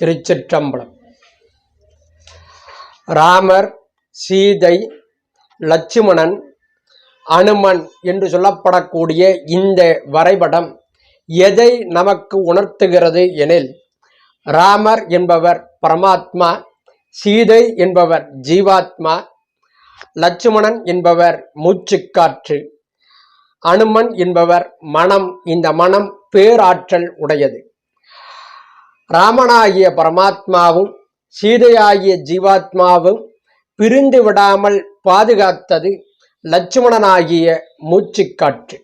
திருச்சிற்றம்பலம். ராமர் சீதை லட்சுமணன் அனுமன் என்று சொல்லப்படக்கூடிய இந்த வரைபடம் எதை நமக்கு உணர்த்துகிறது எனில் ராமர் என்பவர் பரமாத்மா சீதை என்பவர் ஜீவாத்மா லட்சுமணன் என்பவர் மூச்சுக்காற்று அனுமன் என்பவர் மனம். இந்த மனம் பேராற்றல் உடையது. ராமனாகிய பரமாத்மாவும் சீதையாகிய ஜீவாத்மாவும் பிரிந்து விடாமல் பாதுகாத்தது லட்சுமணனாகிய மூச்சுக்காற்று.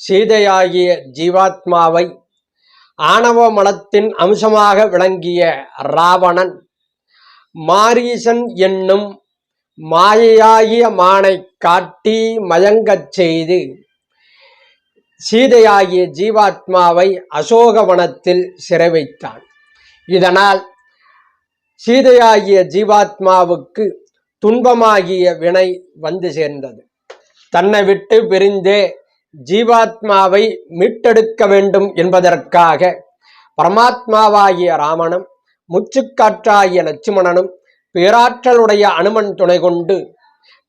சீதையாகிய ஜீவாத்மாவை ஆணவ மலத்தின் அம்சமாக விளங்கிய ராவணன் மாரீசன் என்னும் மாயையாகிய மானை காட்டி மயங்கச் செய்து சீதையாகிய ஜீவாத்மாவை அசோகவனத்தில் சிறை வைத்தான் இதனால் சீதையாகிய ஜீவாத்மாவுக்கு துன்பமாகிய வினை வந்து சேர்ந்தது. தன்னை விட்டு பிரிந்தே ஜீவாத்மாவை மீட்டெடுக்க வேண்டும் என்பதற்காக பரமாத்மாவாகிய ராமனும் முச்சுக்காற்றாகிய லட்சுமணனும் பேராற்றலுடைய அனுமன் துணை கொண்டு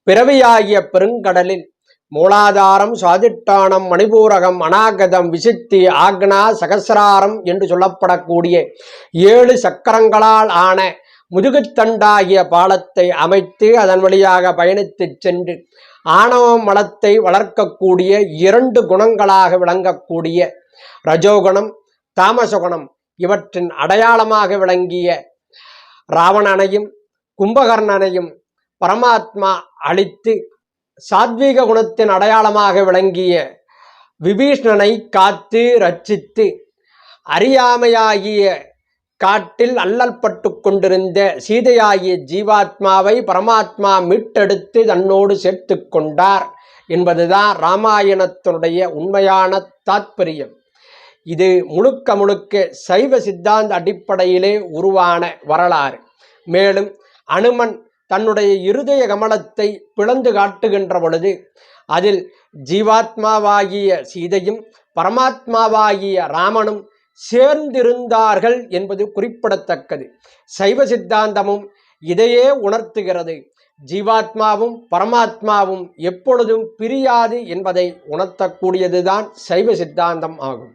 பிறவியாகிய பெருங்கடலில் மூலாதாரம் சுவாதிட்டானம் மணிபூரகம் அநாகதம் விசித்தி ஆக்னா சகசிராரம் என்று சொல்லப்படக்கூடிய ஏழு சக்கரங்களால் ஆன முதுகுத்தண்டாகிய பாலத்தை அமைத்து அதன் வழியாக பயணித்துச் சென்று ஆணவ மலத்தை வளர்க்கக்கூடிய இரண்டு குணங்களாக விளங்கக்கூடிய ரஜோகுணம் தாமசகுணம் இவற்றின் அடையாளமாக விளங்கிய ராவணனையும் கும்பகர்ணனையும் பரமாத்மா அழித்து சாத்வீக குணத்தின் அடையாளமாக விளங்கிய விபீஷ்ணனை காத்து ரட்சித்து அறியாமையாகிய காட்டில் அல்லல்பட்டு கொண்டிருந்த சீதையாகிய ஜீவாத்மாவை பரமாத்மா மீட்டெடுத்து தன்னோடு சேர்த்து கொண்டார் என்பதுதான் ராமாயணத்தினுடைய உண்மையான தாத்பரியம். இது முழுக்க முழுக்க சைவ சித்தாந்த அடிப்படையிலே உருவான வரலாறு. மேலும் அனுமன் தன்னுடைய இருதய கமலத்தை பிளந்து காட்டுகின்ற பொழுது அதில் ஜீவாத்மாவாகிய சீதையும் பரமாத்மாவாகிய ராமனும் சேர்ந்திருந்தார்கள் என்பது குறிப்பிடத்தக்கது. சைவ சித்தாந்தமும் இதையே உணர்த்துகிறது. ஜீவாத்மாவும் பரமாத்மாவும் எப்பொழுதும் பிரியாது என்பதை உணர்த்தக்கூடியதுதான் சைவ சித்தாந்தம் ஆகும்.